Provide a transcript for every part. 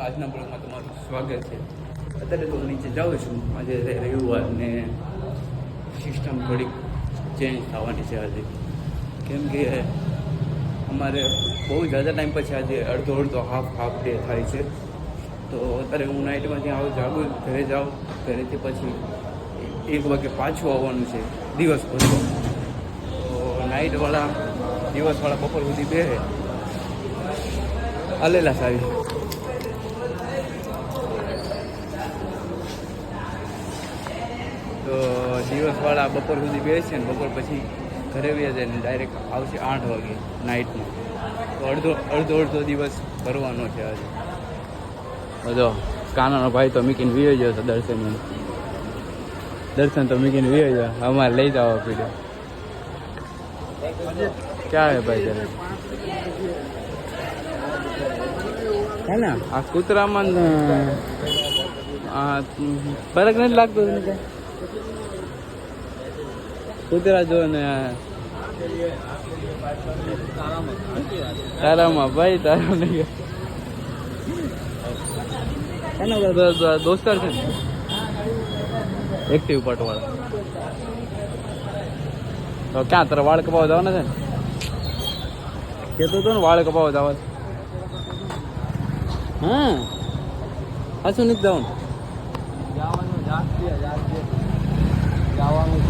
આજના બ્લોગમાં તમારું સ્વાગત છે. અત્યારે તો હું નીચે જાઉં છું. આજે રવિવાર ને સિસ્ટમ થોડીક ચેન્જ થવાની છે આજે. કેમ કે અમારે બહુ જાદા ટાઈમ પછી આજે અડધો અડધો હાફ હાફ ડે થાય છે. તો અત્યારે હું નાઇટમાં જ્યાં આવું જાગું ઘરે જાઉં. ઘરેથી પછી એક વાગે પાછું આવવાનું છે, દિવસ ભરતો. તો નાઇટવાળા દિવસવાળા બપોર સુધી બે આલેલા સારી દિવસવાળા બપોર સુધી બેસે ને બપોર પછી ઘરે વ્યા જાય ને ડાયરેક્ટ આવશે આઠ વાગે નાઇટમાં તો અડધો અડધો અડધો દિવસ ભરવાનો છે આજે. બધો કાનાનો ભાઈ તો મીકીને વી ગયો છે દર્શન દર્શન તો મીકીને વી ગયો. અમારે લઈ જાવ પીડે. ક્યાં હે ભાઈ તારે? હે ને આ કૂતરામાં આ ફરક નથી લાગતો? કૂતરા જો ને તારામાં ભાઈ તારા નહીં. એનો દો- દોસ્તાર છે ને? એક્ટિવ પટવાળા તો ક્યાં તારા વાળ કપાવ જવાના છે ને? કહેતો હતો ને વાળ કપાવ જવા હા. પાછું નથી જવાનું જવાનું જવાનું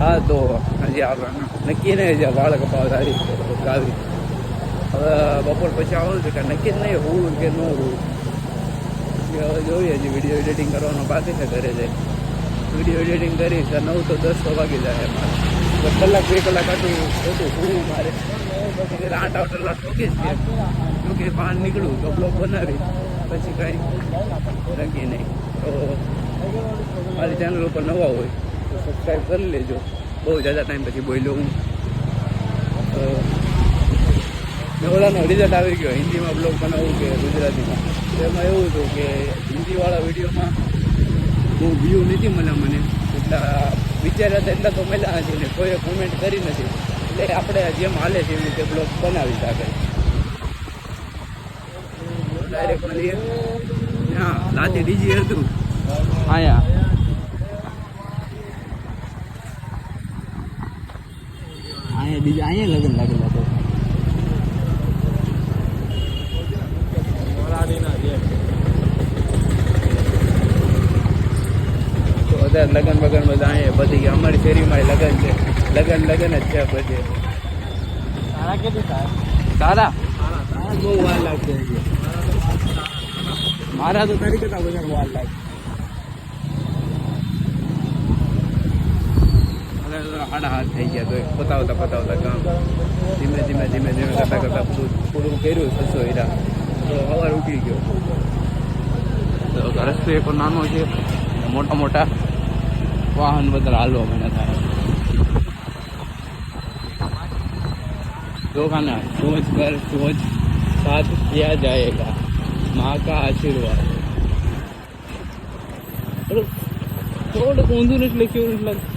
હા, તો હજી આવવાનું. નક્કી નહીં હજી વાળ કપાવા તારી કાવી હવે બપોર પછી આવું છે કે નક્કી જ નહીં હોવું કે ન હોવું હવે જોઈએ હજી વીડિયો એડિટિંગ કરવાનો બાકી છે ઘરે જઈ વીડિયો એડિટિંગ કરી તો નવ તો દસ તો વાગી જાય તો કલાક, બે કલાક આટલું ખોટું હોવું મારે. આઠ આઠ ઠોકી જ ટૂંકી બહાર નીકળું તો બનાવી. પછી કાંઈ નક્કી નહીં. તો મારી ચેનલ ઉપર નવા હોય. તો સબસ્ક્રાઈબ કરી લેજો. બહુ જાજા ટાઈમ પછી બોલ્યો હું. તો મેં રિઝલ્ટ આવી ગયો. હિન્દીમાં બ્લોગ બનાવવું કે ગુજરાતીમાં? એમાં એવું હતું કે હિન્દીવાળા વિડીયોમાં બહુ વ્યૂ નથી મળ્યા મને. એટલા વિચાર્યા હતા, એટલા તો મળ્યા નથી ને કોઈએ કોમેન્ટ કરી નથી. એટલે આપણે જેમ હાલે છે એવી રીતે બ્લોગ બનાવી શકે. ડાયરેક્ટ મળીએ હા લાતી ડીજી હતું. અહીંયા બીજા અહીંયા લગ્ન લાગેલા છે મોરાડીના જે તો અત્યારે લગ્ન બગન બધા અહીંયા પતી ગયા અમારી શેરીમાં લગ્ન છે લગ્ન લગ્ન જ છે પછી તારા કેટલી થાય તારા તારા બહુ વાર લાગશે હજી. મારા તો તારી કરતા વધારે વાર લાગે આડા હાથ થઈ ગયા તો પતાવતા પતાવતા કામ ધીમે ધીમે ધીમે ધીમે કરતા કરતા બધું પૂરું કર્યું છસો હીરા તો સવાર ઉઠી ગયો તો રસ્તો એક નાનો છે મોટા મોટા વાહન બધા હાલવા મને થાય दो खाना सोच कर सोच साथ किया जाएगा माँ का आशीर्वाद अरे થોડુંક ઊંધું એટલે કેવું એટલે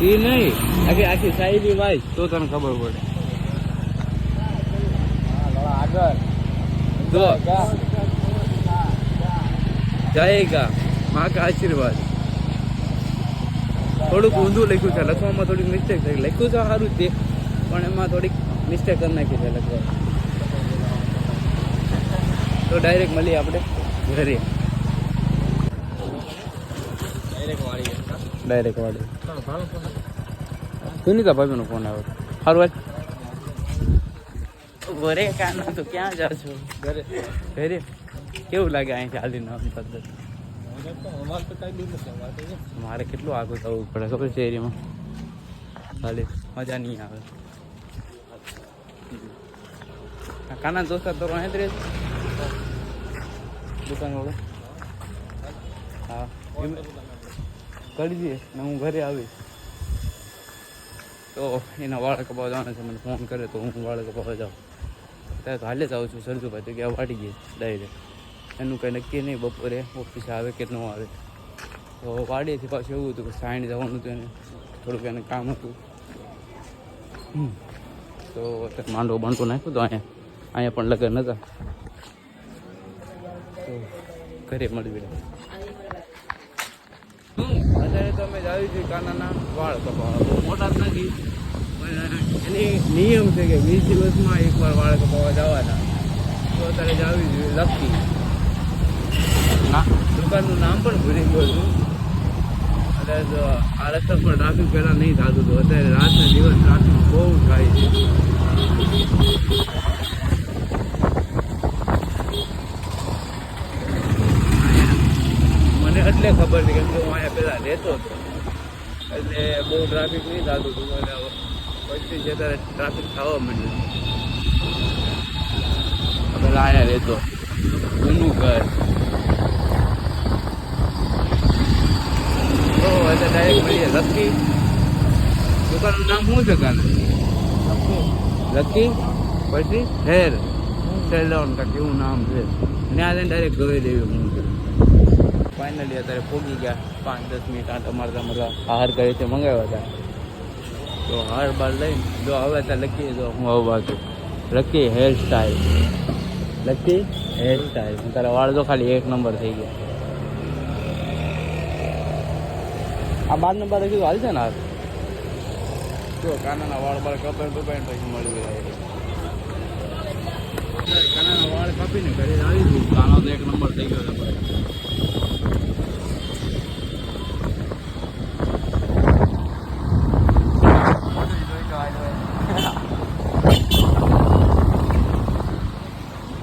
એ નહીં. આખી આખી સાહેબી ભાઈ તો તને ખબર પડે. આગળ તો જા. જાએગા માँ का આશીર્વાદ. થોડુંક ઊંધું લખ્યું છે, લખવામાં થોડીક મિસ્ટેક થઈ. લખ્યું છે સારું તે પણ એમાં થોડીક મિસ્ટેક કરી નાખી છે લખવા. તો ડાયરેક્ટ મળીએ આપણે ઘરે Direct વાળી છે. ડાયરેક્ટ વાળી સુનિતા. ભાભીનો ફોન આવ્યો સારું વાત ઘરે કાના તો ક્યાં જાશો ઘરે. ઘરે? કેવું લાગે અહીંથી હાલીને આમ પદ્ધત? જો. મારે કેટલું આગળ થવું પડે ખબર છે એરિયામાં ખાલી મજા નહીં આવે. કાના દોસ્તા તો અહીં જ રહે છે? દુકાન વાળો? હા. એમ કરી દઈએ ને હું ઘરે આવીશ. તો એના વાળ કપાવા જવાના છે, મને ફોન કરે તો હું વાળ કપાવા જાઉં. ત્યારે તો હાલે જ આવું છું, સરજુભાઈ તો ગયા વાટી ગઈ ડાયરેક્ટ એનું કંઈ નક્કી નહીં, બપોરે ઓફિસે આવે કે ન આવે. તો વાડીએથી પાછું એવું હતું કે સાઈન જવાનું હતું એને, થોડુંક એને કામ હતું. તો અત્યારે માંડવો બાંધવો નાખ્યો તો અહીંયા અહીંયા પણ લગ્ન હતા. તો ઘરે મળી ગયા. અત્યારે તો અમે જાવી છીએ કાનાના વાળ કપાવવા. બહુ મોટા જ નથી. એની નિયમ છે કે વીસ દિવસમાં એકવાર વાળ કપાવવા જવાના. તો અત્યારે જાવી જોઈએ લકી. દુકાનનું નામ પણ ભૂલી ગયો છું. એટલે આ રસ્તા પર ટ્રાફિક પહેલાં નહીં થતું હતું. અત્યારે રાતના દિવસ ટ્રાફિક બહુ થાય છે. મને એટલે ખબર છે કેમ કે રહેતો હતો. એટલે બહુ ટ્રાફિક નહીં થતું હતું. અને પછી ત્યારે ટ્રાફિક થવા માંડ્યું પહેલાં અહીંયા રહેતો. જૂનું ઘર. તો એટલે ડાયરેક્ટ મળીએ. લકી? દુકાનનું નામ શું છે કાને? લકી? પછી? હેર. સેલોન કાંઈક એવું નામ છે. ત્યાં જઈને ડાયરેક્ટ ગવે દેવી હું ફાઇનલી અત્યારે પહોંચી ગયા. પાંચ, દસ મિનિટ આ મારતા મારતા આહાર છે, મંગાવ્યા હતા. તો હાર બાર લઈને જો હવે ત્યાં લખીએ તો હું આવવા છું lucky hair style lucky hair style તારા વાળ તો ખાલી એક નંબર થઈ ગયા. આ બાર નંબર કીધું હાલશે ને હાલ? જો, કાનાના વાળ બાળ કપાઈ કપાઈને પછી મળી ગયા કાનાના વાળ કાપીને ઘરે આવી ગયું. કાનો તો એક નંબર થઈ ગયો છે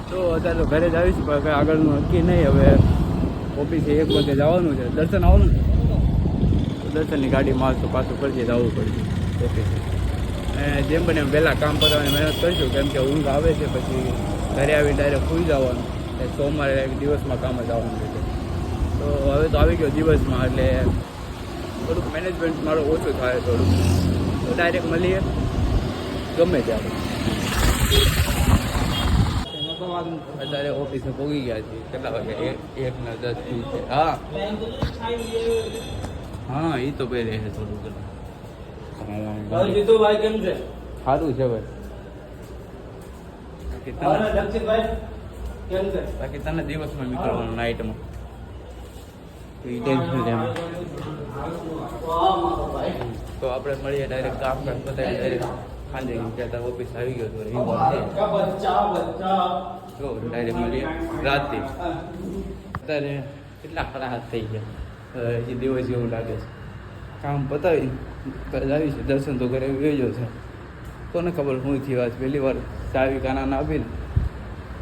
તો અત્યારે તો ઘરે જ આવીશ, પણ કંઈ આગળનું નક્કી નહીં. હવે ઓફિસે એક વાગે જવાનું છે. દર્શન આવવાનું ને? દર્શનની ગાડીમાં તો પાછું ફરજિયાત જવું પડશે. ઓફિસે અને જેમ બને એમ વહેલા કામ પતાવવાની મહેનત કરીશું, કેમ કે ઊંઘ આવે છે, પછી ઘરે આવી ડાયરેક્ટ સૂઈ જવાનું. એ સોમવારે એક દિવસમાં કામ જ આવવાનું છે. તો હવે તો આવી ગયો દિવસમાં, એટલે થોડુંક મેનેજમેન્ટ મારું ઓછું થાય થોડુંક. તો ડાયરેક્ટ મળીએ. ગમે ત્યારે. અત્યારે ઓફિસે પહોંચી ગયા છે કેટલા વાગે? એક ને દસથી છે. હા. હા એ તો ભાઈ છે થોડું ઘણું. છે? સારું છે ભાઈ બાકી તને દિવસમાં નીકળવાનું નાઇટમાં તો આપણે મળીએ ડાયરેક્ટ કામ કામ પતાવી ડાયરેક્ટ સાંજે ત્યાં ઓફિસ આવી ગયો તો છે બચ્ચા જો ડાયરેક્ટ મળીએ. રાતે. અત્યારે કેટલા ખરાબ થઈ ગયા. હજી દિવસ જેવું લાગે છે. કામ પતાવી આવી છે. દર્શન તો ઘરે વેજો છે. કોને ખબર શું થયું આજ પહેલી વાર ચાવી કાનાને આપીને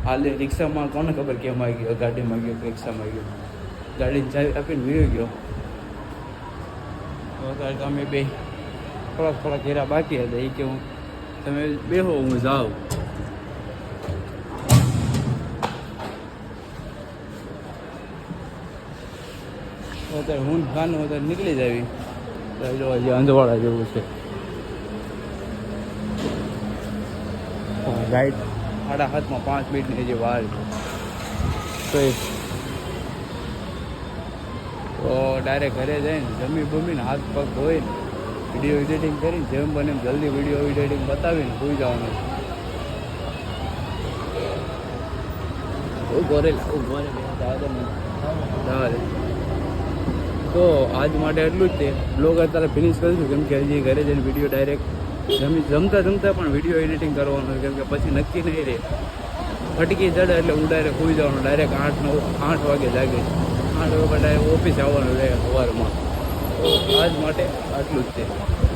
હાલે રિક્ષામાં કોને ખબર કેમ આવી ગયો ગાડીમાં ગયો રિક્ષામાં ગયો. ગાડીને ચાવી આપીને વીયો ગયો. અત્યારે તો અમે બે થોડાક થોડાક ઘેરા બાકી હતા. એ કે હું તમે બેહો હું જાઉં અત્યારે હું ખાનું અત્યારે નીકળી જ આવી જો હજી અંધવાડા જેવું છે રાઈટ સાડા હાથમાં પાંચ મિનિટની જે વાર છે તો ડાયરેક્ટ ઘરે જઈને જમી બમીને હાથ પગ ધોઈને વીડિયો એડિટિંગ કરી જેમ બને એમ જલ્દી વીડિયો એડિટિંગ બતાવીને સુઈ જવાનું તો આજ માટે એટલું જ છે બ્લોગ અત્યારે ફિનિશ કરીશું કેમ કે હજી ઘરે જઈને વીડિયો ડાયરેક્ટ જમી જમતા જમતા પણ વીડિયો એડિટિંગ કરવાનું કેમ કે પછી નક્કી નહીં રહે. ફટકી ચડે એટલે હું ડાયરેક્ટ સુઈ જવાનું ડાયરેક્ટ આઠ નવ આઠ વાગે જાગે. આઠ વાગે ડાયરેક્ટ ઓફિસ આવવાનું રહે સવારમાં. તો આજ માટે આટલું જ છે.